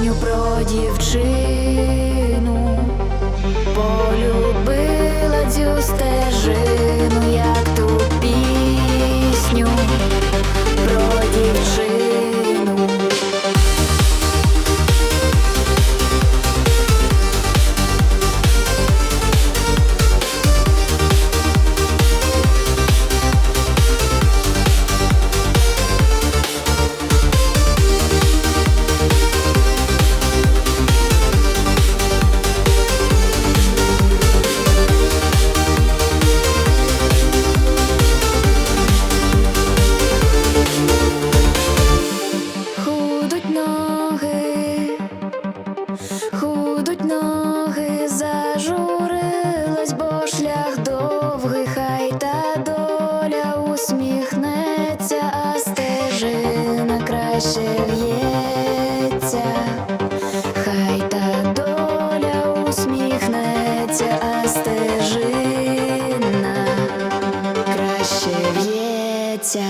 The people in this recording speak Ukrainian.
пісню про дівчин. Стежина хай та доля усміхнеться, а стежина краще в'ється.